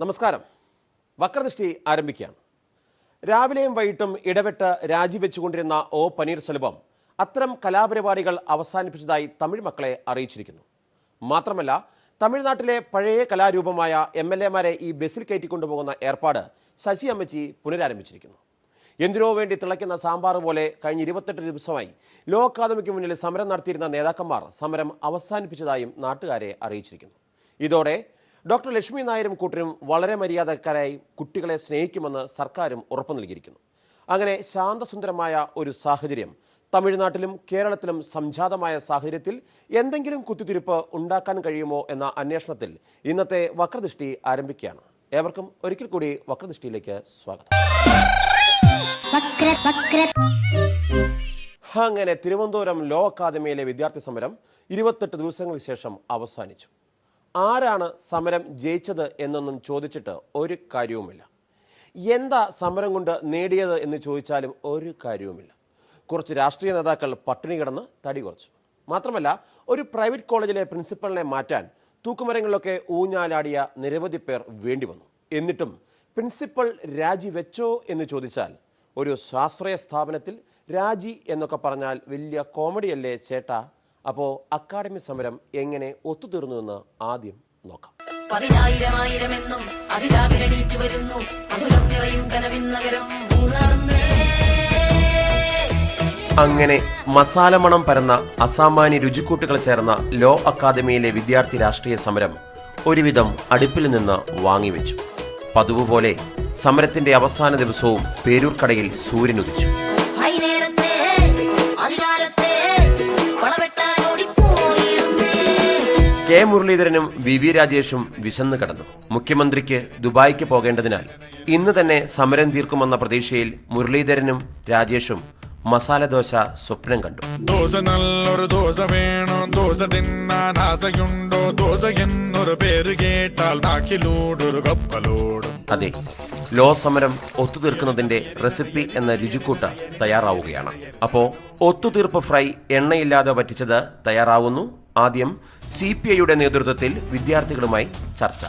നമസ്കാരം. വക്രദൃഷ്ടി ആരംഭിക്കുകയാണ്. രാവിലെയും വൈകിട്ടും ഇടവിട്ട് രാജിവെച്ചുകൊണ്ടിരുന്ന ഒ പനീർസെൽവം അത്തരം കലാപരിപാടികൾ അവസാനിപ്പിച്ചതായി തമിഴ് മക്കളെ അറിയിച്ചിരിക്കുന്നു. മാത്രമല്ല തമിഴ്നാട്ടിലെ പഴയ കലാരൂപമായ എം എൽ എമാരെ ഈ ബസ്സിൽ കയറ്റിക്കൊണ്ടുപോകുന്ന ഏർപ്പാട് ശശി അമ്മച്ചി പുനരാരംഭിച്ചിരിക്കുന്നു. എന്തിനോ വേണ്ടി തിളയ്ക്കുന്ന സാമ്പാർ പോലെ കഴിഞ്ഞ ഇരുപത്തെട്ട് ദിവസമായി ലോ അക്കാദമിക്ക് മുന്നിൽ സമരം നടത്തിയിരുന്ന നേതാക്കന്മാർ സമരം അവസാനിപ്പിച്ചതായും നാട്ടുകാരെ അറിയിച്ചിരിക്കുന്നു. ഇതോടെ ഡോക്ടർ ലക്ഷ്മി നായരും കൂട്ടരും വളരെ മര്യാദക്കാരായി കുട്ടികളെ സ്നേഹിക്കുമെന്ന് സർക്കാരും ഉറപ്പു നൽകിയിരിക്കുന്നു. അങ്ങനെ ശാന്തസുന്ദരമായ ഒരു സാഹചര്യം തമിഴ്നാട്ടിലും കേരളത്തിലും സംജാതമായ സാഹചര്യത്തിൽ എന്തെങ്കിലും കുത്തിത്തിരിപ്പ് ഉണ്ടാക്കാൻ കഴിയുമോ എന്ന അന്വേഷണത്തിൽ ഇന്നത്തെ വക്രദൃഷ്ടി ആരംഭിക്കുകയാണ്. ഏവർക്കും ഒരിക്കൽ കൂടി വക്രദൃഷ്ടിയിലേക്ക് സ്വാഗതം. അങ്ങനെ തിരുവനന്തപുരം ലോ അക്കാദമിയിലെ വിദ്യാർത്ഥി സമരം ഇരുപത്തെട്ട് ദിവസങ്ങൾക്ക് ശേഷം അവസാനിച്ചു. ആരാണ് സമരം ജയിച്ചത് എന്നൊന്നും ചോദിച്ചിട്ട് ഒരു കാര്യവുമില്ല. എന്താ സമരം കൊണ്ട് നേടിയത് എന്ന് ചോദിച്ചാലും ഒരു കാര്യവുമില്ല. കുറച്ച് രാഷ്ട്രീയ നേതാക്കൾ പട്ടിണി കിടന്ന് തടി കുറച്ചു. മാത്രമല്ല ഒരു പ്രൈവറ്റ് കോളേജിലെ പ്രിൻസിപ്പലിനെ മാറ്റാൻ തൂക്കുമരങ്ങളിലൊക്കെ ഊഞ്ഞാലാടിയ നിരവധി പേർ വേണ്ടി വന്നു. എന്നിട്ടും പ്രിൻസിപ്പൽ രാജിവെച്ചോ എന്ന് ചോദിച്ചാൽ ഒരു സ്വാശ്രയ സ്ഥാപനത്തിൽ രാജി എന്നൊക്കെ പറഞ്ഞാൽ വലിയ കോമഡിയല്ലേ ചേട്ട? അപ്പോ അക്കാഡമി സമരം എങ്ങനെ ഒത്തുതീർന്നു എന്ന് ആദ്യം നോക്കാം. പതിനായിരം അതിരാവിലെണീറ്റു വരുന്നു. മധുരം നിറയും കനവിൻ നഗരം ഉണർന്നേ അങ്ങനെ മസാല മണം പരന്ന അസാമാന്യ രുചിക്കൂട്ടുകൾ ചേർന്ന ലോ അക്കാദമിയിലെ വിദ്യാർത്ഥി രാഷ്ട്രീയ സമരം ഒരുവിധം അടുപ്പിൽ നിന്ന് വാങ്ങിവെച്ചു. പതിവ് പോലെ സമരത്തിന്റെ അവസാന ദിവസവും പേരൂർക്കടയിൽ സൂര്യനുദിച്ചു കെ മുരളീധരനും വി വി രാജേഷും വിശന്നു കടന്നു. മുഖ്യമന്ത്രിക്ക് ദുബായിക്ക് പോകേണ്ടതിനാൽ ഇന്ന് തന്നെ സമരം തീർക്കുമെന്ന പ്രതീക്ഷയിൽ മുരളീധരനും രാജേഷും മസാല ദോശ സ്വപ്നം കണ്ടു. ദോശ നല്ലൊരു ദോശ വേണം? ദോശ തിന്നാൻ ആശയുണ്ടോ? ദോശ എന്നൊരു പേര് കേട്ടാൽ നാക്കിലൂടൊരു കപ്പലോടും. അതെ ലോ സമരം ഒത്തുതീർക്കുന്നതിന്റെ റെസിപ്പി എന്ന രുചിക്കൂട്ട് തയ്യാറാവുകയാണ്. അപ്പോ ഒത്തുതീർപ്പ് ഫ്രൈ എണ്ണയില്ലാതെ പറ്റിച്ചത് തയ്യാറാവുന്നു. ആദ്യം സി പി ഐയുടെ നേതൃത്വത്തിൽ വിദ്യാർത്ഥികളുമായി ചർച്ച.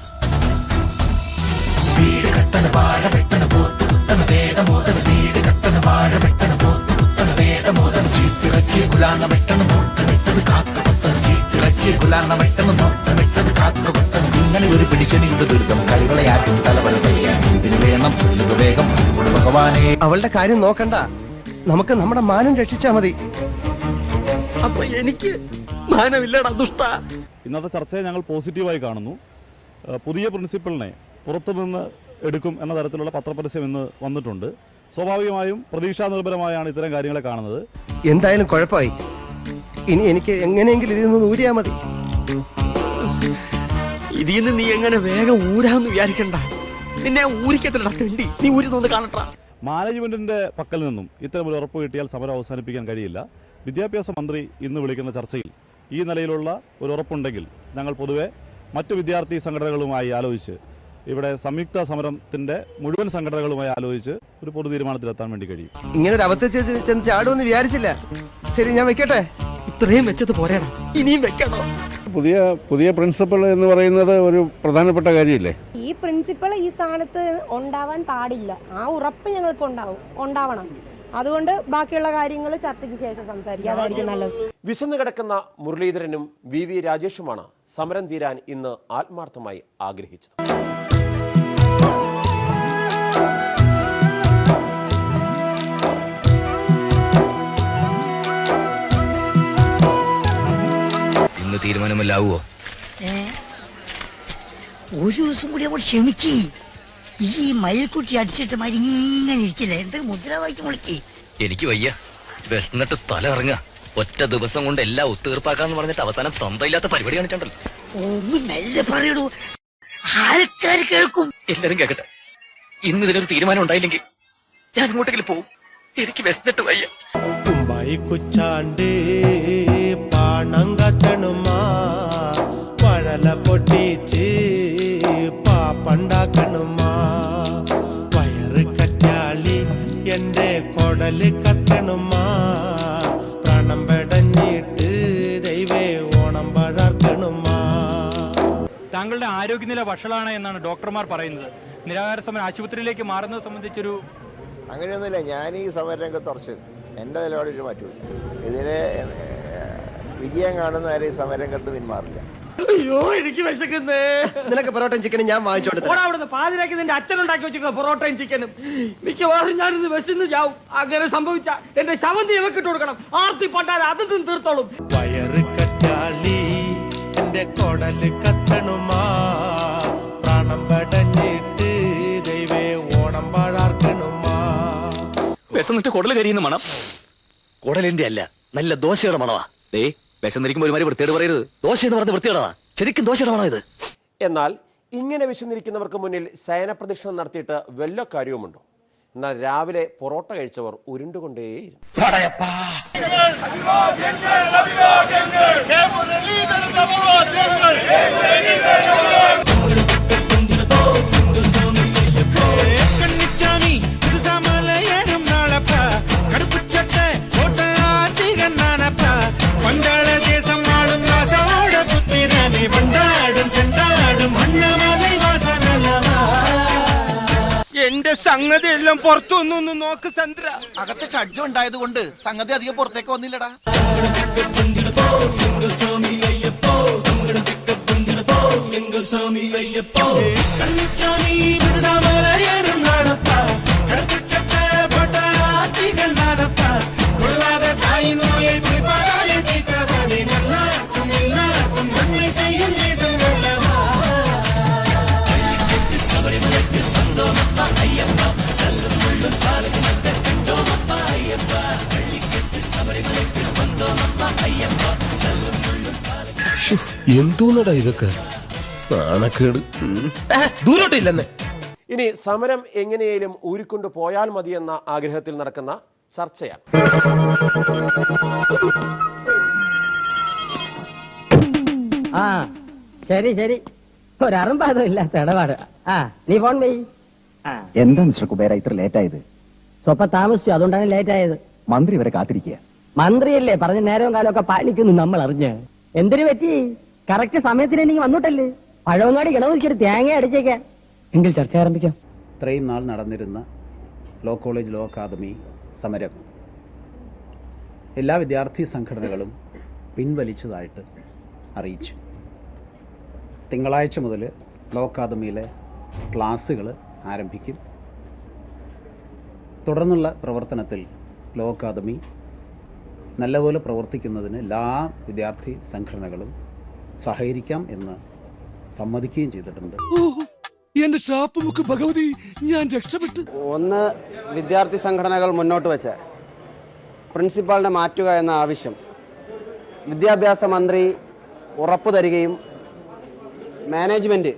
ഇങ്ങനെ ഒരു പിടിശനിയുടെ ദുരിതം കളികളെയാറ്റും തലവല കഴിയാൻ ഇതിന് വേണം വേഗം. ഭഗവാനെ. അവളുടെ കാര്യം നോക്കണ്ട. നമുക്ക് നമ്മുടെ മാനം രക്ഷിച്ചാ മതി. അപ്പൊ എനിക്ക് മാനമില്ലടാ ദുഷ്ട. ഇന്നത്തെ ചർച്ചയെ ഞങ്ങൾ പോസിറ്റീവായി കാണുന്നു. പുതിയ പ്രിൻസിപ്പളിനെ പുറത്തുനിന്ന് എടുക്കും എന്ന തരത്തിലുള്ള പത്രപരസ്യം ഇന്ന് വന്നിട്ടുണ്ട്. സ്വാഭാവികമായും പ്രതീക്ഷാ നിർഭരമായാണ് ഇത്തരം കാര്യങ്ങളെ കാണുന്നത്. എന്തായാലും കുഴപ്പമായി. ഇനി എനിക്ക് എങ്ങനെയെങ്കിലും ഇതിൽ നിന്ന് ഊരിയാ മതി. ഇതിൽ നിന്ന് നീ എങ്ങനെ വേഗം ഊരാന്ന് വിചാരിക്കണ്ട. നിന്നെ ഊരിക്കത്തില്ലടാ തെണ്ടി. നീ ഊരി തോന്ന് കാണട്ടാ. മാനേജ്മെന്റിന്റെ പക്കൽ നിന്നും ഇത്തരം ഒരു ഉറപ്പ് കിട്ടിയാൽ സമരം അവസാനിപ്പിക്കാൻ കഴിയില്ല. വിദ്യാഭ്യാസ മന്ത്രി ഇന്ന് വിളിക്കുന്ന ചർച്ചയിൽ ഈ നിലയിലുള്ള ഒരു ഉറപ്പുണ്ടെങ്കിൽ ഞങ്ങൾ പൊതുവെ മറ്റു വിദ്യാർത്ഥി സംഘടനകളുമായി ആലോചിച്ച് ഇവിടെ സംയുക്ത സമരത്തിന്റെ മുഴുവൻ സംഘടനകളുമായി ആലോചിച്ച് ഒരു പൊതു തീരുമാനത്തിലെത്താൻ വേണ്ടി കഴിയും. ഇങ്ങനെ ഒരു ചെ- ചാടുമെന്ന് വിചാരിച്ചില്ല. ശരി ഞാൻ വെക്കട്ടെ? ഇത്രയും വെച്ചത് പോരാടാ. ഇനിയും വെക്കണോ? പുതിയ പുതിയ പ്രിൻസിപ്പൾ എന്ന് പറയുന്നത് ഒരു പ്രധാനപ്പെട്ട കാര്യമില്ലേ ഈ പ്രിൻസിപ്പൾ ഈ സ്ഥാനത്ത് ഉണ്ടാവാൻ പാടില്ല. ആ ഉറപ്പ് ഞങ്ങൾക്ക് ഉണ്ടാവും ഉണ്ടാവണം. അതുകൊണ്ട് ബാക്കിയുള്ള കാര്യങ്ങൾ ചർച്ചയ്ക്ക് ശേഷം സംസാരിക്കാം. അതായിരിക്കും നല്ലത്. വിശന്നു കിടക്കുന്ന മുരളീധരനും വി വി രാജേഷുമാണ് സമരം തീരാൻ ഇന്ന് ആത്മാർത്ഥമായി ആഗ്രഹിച്ചത്. ഇന്ന് തീരുമാനമല്ലാവോ? ഒരു ദിവസം കൂടി അങ്ങോട്ട് ക്ഷമിക്ക്. ഈ മയിൽക്കുട്ടി അടിച്ചിട്ട് മാതിരി ഇങ്ങനെ ഇരിക്കില്ല? എന്തൊക്കെ മുദ്രാവാക്യം വിളിക്ക് എനിക്ക് വയ്യ. വിശന്നിട്ട് തല ഇറങ്ങ ഒറ്റ ദിവസം കൊണ്ട് എല്ലാം ഒത്തുതീർപ്പാക്കാന്ന് പറഞ്ഞിട്ട് അവസാനം സ്വന്തമില്ലാത്ത പരിപാടി കാണിച്ചിട്ടുണ്ടല്ലോ ഒന്ന് മെല്ലെ പറയടൂ. ആൾക്കാർ കേൾക്കും? എല്ലാരും കേൾക്കട്ടെ ഇന്ന് ഇതിനൊരു തീരുമാനം ഉണ്ടായില്ലെങ്കിൽ ഞാൻ ഇങ്ങോട്ടെങ്കിലും പോവും. എനിക്ക് വിശന്നിട്ട് വയ്യ. കുച്ചാണ്ട് പാണം കത്തണുമാ പഴല പൊട്ടിച്ച് പാപ്പണ്ടാക്കണുമാ. വയറ് കറ്റാളി എന്റെ കൊടൽ കത്തണുമാ. പ്രാണം പെടഞ്ഞിട്ട് ദൈവേ ഓണം പഴർക്കണുമാ താങ്കളുടെ ആരോഗ്യനില വഷളാണ് എന്നാണ് ഡോക്ടർമാർ പറയുന്നത്. നിരാഹാര സമരം ആശുപത്രിയിലേക്ക് മാറുന്നത് സംബന്ധിച്ചൊരു അങ്ങനെയൊന്നുമില്ല. ഞാൻ ഈ സമരരംഗത്ത് ഉറച്ചത് എന്റെ നിലപാടിൽ മാറ്റമില്ല ഇതിന് വിജയം കാണുന്നവരെ ആരെയും സമരംഗത്ത് പിന്മാറില്ല? അയ്യോ എനിക്ക് വിശക്കുന്നേ. നിനക്ക് പൊറോട്ടയും ചിക്കനും ഞാൻ വാങ്ങിച്ചോണ്ട് അവിടുന്ന് പാതിരാക്കി നിന്റെ അച്ഛൻ ഉണ്ടാക്കി വെച്ചിരിക്കുന്ന പൊറോട്ടയും ചിക്കനും. മിക്കവാറും ഞാൻ ഇന്ന് വിശന്ന് ചാവും. അങ്ങനെ സംഭവിച്ച എന്റെ ശവന്തി ഇവക്കിട്ട് കൊടുക്കണം. ആർത്തി പണ്ടാൽ അത് തീർത്തോളും. വയറ് കറ്റാളി എന്റെ കൊടൽ കത്തണുമാ. പ്രാണം പടഞ്ഞിട്ട് ദൈവേ ഓണം പാഴാർക്കണുമാ. വിശന്നിട്ട് കൊടൽ കരിയുന്ന മണം. കുടലിന്റെ അല്ല നല്ല ദോശയുടെ മണവാ. ഡേ വിശന്നിരിക്കുമ്പോൾ ഒരുമാതിരി വൃത്തിയോട് പറയരുത്. ദോശ എന്ന് പറഞ്ഞ വൃത്തിയോടാ ശരിക്കും ദോശയോടാണോ ഇത്? എന്നാൽ ഇങ്ങനെ വിശന്നിരിക്കുന്നവർക്ക് മുന്നിൽ ശയനപ്രദക്ഷിണം നടത്തിയിട്ട് വല്ല കാര്യവുമുണ്ടോ? എന്നാൽ രാവിലെ പൊറോട്ട കഴിച്ചവർ ഉരുണ്ടുകൊണ്ടേയിരുന്നു. അഭിവാദ്യങ്ങൾ സംഗതി എല്ലാം പുറത്തു പുറത്തൊന്നു നോക്ക് ചന്ദ്ര. അകത്ത് ഷഡ്ജം ഉണ്ടായത് കൊണ്ട് സംഗതി അധികം പുറത്തേക്ക് വന്നില്ലടാ. സ്വാമി അയ്യപ്പോ സ്വാമി നാളപ്പാ എന്തോന്നടാ ഇതൊക്കെ? നാണക്കേട്. ദൂരോട്ടില്ലെന്നേ. ഇനി സമരം എങ്ങനെയും ഊരിക്കൊണ്ട് പോയാൽ മതിയെന്ന ആഗ്രഹത്തിൽ നടക്കുന്ന ചർച്ചയാണ്. ആ ശരി ശരി. ഒരറുമ്പാതും ഇല്ലാത്ത ഇടപാട്. ആ നീ ഫോൺ പോയി എന്താ മിസ്റ്റർ കുബേര ഇത്ര ലേറ്റ് ആയത് സ്വപ്പ താമസിച്ചു അതുകൊണ്ടാണ് ലേറ്റ് ആയത് മന്ത്രി വരെ കാത്തിരിക്കുക. മന്ത്രിയല്ലേ പറഞ്ഞ നേരവും കാലമൊക്കെ പാലിക്കുന്നു നമ്മൾ അറിഞ്ഞ് എന്തിനു പറ്റി? കറക്റ്റ് സമയത്തിന് എനിക്ക് വന്നിട്ടല്ലേ? പഴവങ്ങാടി കിണവിരിക്കൊരു തേങ്ങ അടിച്ചേക്കാം. എങ്കിൽ ചർച്ച ആരംഭിക്കാം. ഇത്രയും നാൾ നടന്നിരുന്ന ലോ കോളേജ് ലോ അക്കാദമി സമരം. എല്ലാ വിദ്യാർത്ഥി സംഘടനകളും പിൻവലിച്ചതായിട്ട് അറിയിച്ചു. തിങ്കളാഴ്ച മുതൽ ലോ അക്കാദമിയിലെ ക്ലാസ്സുകൾ ആരംഭിക്കും. തുടർന്നുള്ള പ്രവർത്തനത്തിൽ ലോ അക്കാദമി നല്ലപോലെ പ്രവർത്തിക്കുന്നതിന് എല്ലാ വിദ്യാർത്ഥി സംഘടനകളും സഹകരിക്കാം എന്ന് സമ്മതിക്കുകയും ചെയ്തിട്ടുണ്ട്. എന്റെ ഷാപ്പ് ഭഗവതി ഞാൻ രക്ഷപ്പെട്ടു. ഒന്ന് വിദ്യാർത്ഥി സംഘടനകൾ മുന്നോട്ട് വെച്ച പ്രിൻസിപ്പാളിനെ മാറ്റുക എന്ന ആവശ്യം വിദ്യാഭ്യാസ മന്ത്രി ഉറപ്പു തരികയും മാനേജ്മെന്റ്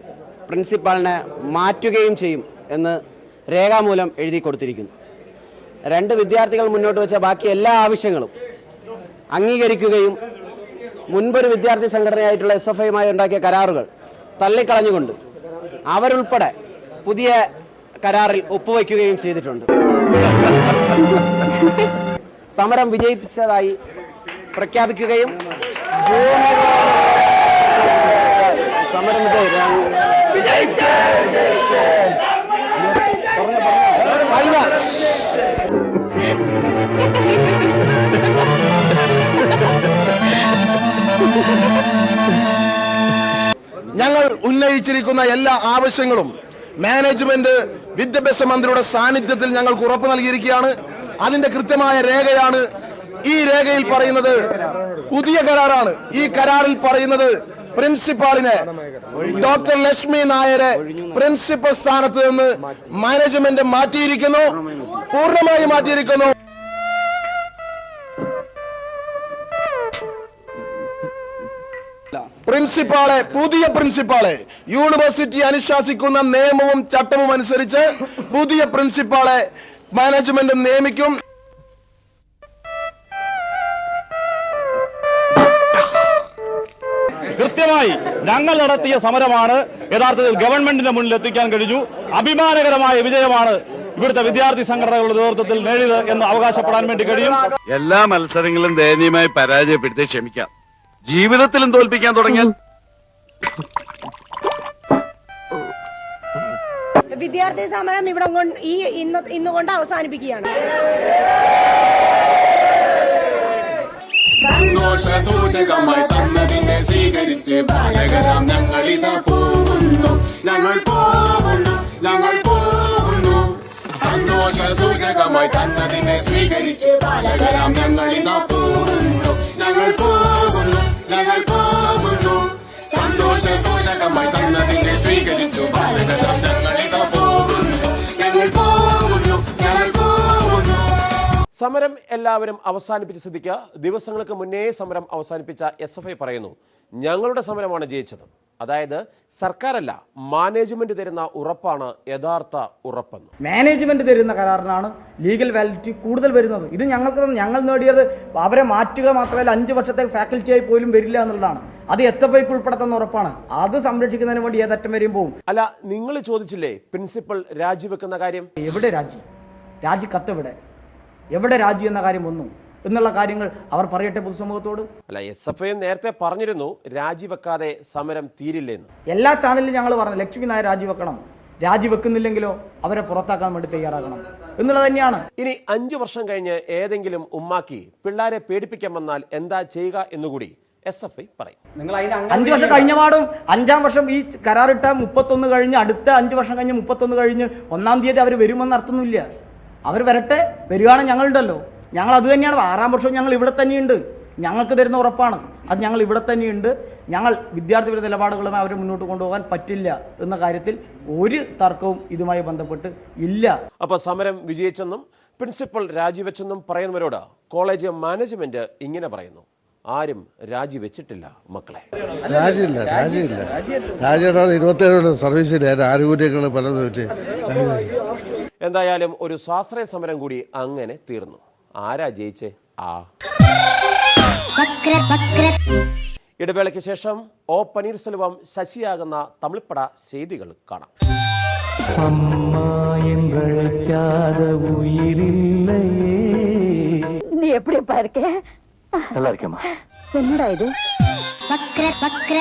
പ്രിൻസിപ്പാളിനെ മാറ്റുകയും ചെയ്യും എന്ന് രേഖാമൂലം എഴുതി കൊടുത്തിരിക്കുന്നു. രണ്ട് വിദ്യാർത്ഥികൾ മുന്നോട്ട് വെച്ച ബാക്കി എല്ലാ ആവശ്യങ്ങളും അംഗീകരിക്കുകയും മുൻപൊരു വിദ്യാർത്ഥി സംഘടനയായിട്ടുള്ള എസ് എഫ് ഐയുമായി ഉണ്ടാക്കിയ കരാറുകൾ തള്ളിക്കളഞ്ഞുകൊണ്ട് അവരുൾപ്പെടെ പുതിയ കരാറിൽ ഒപ്പുവയ്ക്കുകയും ചെയ്തിട്ടുണ്ട്. സമരം വിജയിപ്പിച്ചതായി പ്രഖ്യാപിക്കുകയും സമരം വിജയിച്ച ഞങ്ങൾ ഉന്നയിച്ചിരിക്കുന്ന എല്ലാ ആവശ്യങ്ങളും മാനേജ്മെന്റ് വിദ്യാഭ്യാസ മന്ത്രിയുടെ സാന്നിധ്യത്തിൽ ഞങ്ങൾക്ക് ഉറപ്പ് നൽകിയിരിക്കുകയാണ്. അതിന്റെ കൃത്യമായ രേഖയാണ് ഈ രേഖയിൽ പറയുന്നത്. പുതിയ കരാറാണ്. ഈ കരാറിൽ പറയുന്നത് പ്രിൻസിപ്പാളിനെ ഡോക്ടർ ലക്ഷ്മി നായരെ പ്രിൻസിപ്പൽ സ്ഥാനത്ത് നിന്ന് മാനേജ്മെന്റ് മാറ്റിയിരിക്കുന്നു. പൂർണമായി മാറ്റിയിരിക്കുന്നു. പ്രിൻസിപ്പാളെ പുതിയ പ്രിൻസിപ്പാളെ. യൂണിവേഴ്സിറ്റി അനുശാസിക്കുന്ന നിയമവും ചട്ടവും അനുസരിച്ച് പുതിയ പ്രിൻസിപ്പാളെ മാനേജ്മെന്റ് നിയമിക്കും. കൃത്യമായി ഞങ്ങൾ നടത്തിയ സമരമാണ് യഥാർത്ഥത്തിൽ ഗവൺമെന്റിന്റെ മുന്നിൽ എത്തിക്കാൻ കഴിഞ്ഞു. അഭിമാനകരമായ വിജയമാണ് ഇവിടുത്തെ വിദ്യാർത്ഥി സംഘടനകളുടെ നേതൃത്വത്തിൽ നേടിയത് എന്ന് അവകാശപ്പെടാൻ വേണ്ടി കഴിയും. എല്ലാ മത്സരങ്ങളും ദയനീയമായി പരാജയപ്പെടുത്തി ക്ഷമിക്കാം. ജീവിതത്തിലും തോൽപ്പിക്കാൻ തുടങ്ങിയാൽ വിദ്യാർത്ഥി സമരം ഇവിടെ ഈ ഇന്ന് ഇന്നുകൊണ്ട് അവസാനിപ്പിക്കുകയാണ്. സന്തോഷ സൂചകമായി തന്നതിനെ സ്വീകരിച്ച് ബാലകരാം ഞങ്ങൾ ഇതാ പോകുന്നു. ഞങ്ങൾ പോകുന്നു ഞങ്ങൾ പോകുന്നു. സന്തോഷ സൂചകമായി തന്നതിനെ സ്വീകരിച്ച് ബാലകരാം ഞങ്ങൾ ഇതാ പോകുന്നു. ഞങ്ങൾ പോകുന്നു. സന്തോഷ സൂചകമായി തന്നതിനെ സ്വീകരിച്ചു. ബാലകരാം ഞങ്ങളിതാ പോകുന്നു. ഞങ്ങൾ പോകുന്നു. ഞങ്ങൾ പോകുന്നു. സമരം എല്ലാവരും അവസാനിപ്പിച്ച സ്ഥിതിക്ക് ദിവസങ്ങൾക്ക് മുന്നേ സമരം അവസാനിപ്പിച്ച എസ് എഫ് ഐ പറയുന്നു ഞങ്ങളുടെ സമരമാണ് ജയിച്ചത്. അതായത് സർക്കാരല്ല മാനേജ്മെന്റ് തരുന്ന ഉറപ്പാണ് യഥാർത്ഥ ഉറപ്പെന്ന്. മാനേജ്മെന്റ് തരുന്ന കരാറിനാണ് ലീഗൽ വാലിഡിറ്റി കൂടുതൽ വരുന്നത്. ഇത് ഞങ്ങൾക്ക് ഞങ്ങൾ നേടിയത് അവരെ മാറ്റുക മാത്രമല്ല അഞ്ച് വർഷത്തെ ഫാക്കൽറ്റിയായി പോലും വരില്ല എന്നുള്ളതാണ്. അത് എസ് എഫ് ഐക്ക് ഉൾപ്പെടുത്തുന്ന ഉറപ്പാണ്. അത് സംരക്ഷിക്കുന്നതിന് വേണ്ടി ഏതറ്റം വരെയും പോകും. അല്ല നിങ്ങൾ ചോദിച്ചില്ലേ പ്രിൻസിപ്പൽ രാജിവെക്കുന്ന കാര്യം? എവിടെ രാജി? രാജി കത്തെവിടെ? എവിടെ രാജി എന്ന കാര്യം വന്നു? എന്നുള്ള കാര്യങ്ങൾ അവർ പറയട്ടെ പൊതുസമൂഹത്തോട്? അല്ല എസ് എഫ് ഐ നേരത്തെ പറഞ്ഞിരുന്നു രാജിവെക്കാതെ സമരം തീരില്ലെന്ന്. എല്ലാ ചാനലിലും ഞങ്ങൾ പറഞ്ഞു ലക്ഷ്മി നായർ രാജിവെക്കണം രാജിവെക്കുന്നില്ലെങ്കിലോ അവരെ പുറത്താക്കാൻ വേണ്ടി തയ്യാറാകണം. എന്നുള്ളത് തന്നെയാണ്. ഇനി അഞ്ചു വർഷം കഴിഞ്ഞ് ഏതെങ്കിലും ഉമ്മാക്കി പിള്ളേരെ പേടിപ്പിക്കാൻ വന്നാൽ എന്താ ചെയ്യുക എന്നുകൂടി എസ് എഫ് ഐ പറയും. അഞ്ചു വർഷം കഴിഞ്ഞ പാടും അഞ്ചാം വർഷം ഈ കരാറിട്ട മുപ്പത്തൊന്ന് കഴിഞ്ഞ് അടുത്ത അഞ്ചു വർഷം കഴിഞ്ഞ് മുപ്പത്തൊന്ന് കഴിഞ്ഞ് ഒന്നാം തീയതി അവർ വരുമെന്ന് അർത്ഥമൊന്നുമില്ല. അവർ വരട്ടെ വരികയാണെങ്കിൽ ഞങ്ങളുണ്ടല്ലോ ഞങ്ങൾ അത് തന്നെയാണ്. ആറാം വർഷവും ഞങ്ങൾ ഇവിടെ തന്നെയുണ്ട്. ഞങ്ങൾക്ക് തരുന്ന ഉറപ്പാണ്. അത് ഞങ്ങൾ ഇവിടെ തന്നെയുണ്ട്. ഞങ്ങൾ വിദ്യാർത്ഥി വിരുദ്ധ നിലപാടുകളുമായി അവരെ മുന്നോട്ട് കൊണ്ടുപോകാൻ പറ്റില്ല എന്ന കാര്യത്തിൽ ഒരു തർക്കവും ഇതുമായി ബന്ധപ്പെട്ട് ഇല്ല. അപ്പോൾ സമരം വിജയിച്ചെന്നും പ്രിൻസിപ്പൽ രാജിവെച്ചെന്നും പറയുന്നവരോട് കോളേജ് മാനേജ്മെന്റ് ഇങ്ങനെ പറയുന്നു. ആരും രാജിവെച്ചിട്ടില്ല മക്കളെ. രാജിയില്ല രാജിയില്ല. രാജിയുടെ ഇരുപത്തേഴ് സർവീസിൽ ആനുകൂല്യങ്ങൾ പലതും എന്തായാലും ഒരു സ്വാശ്രയ സമരം കൂടി അങ്ങനെ തീർന്നു. ആരാ ജയിച്ചേ? ആ. ഇടവേളയ്ക്ക് ശേഷം ഓ പനീർസെൽവം ശശിയാകുന്ന തമിഴ്പ്പട ചെയ്തികൾ കാണാം. നീ എപ്പോഴും நல்லா இருக்கேம்மா என்னடா இது வக்ர வக்ர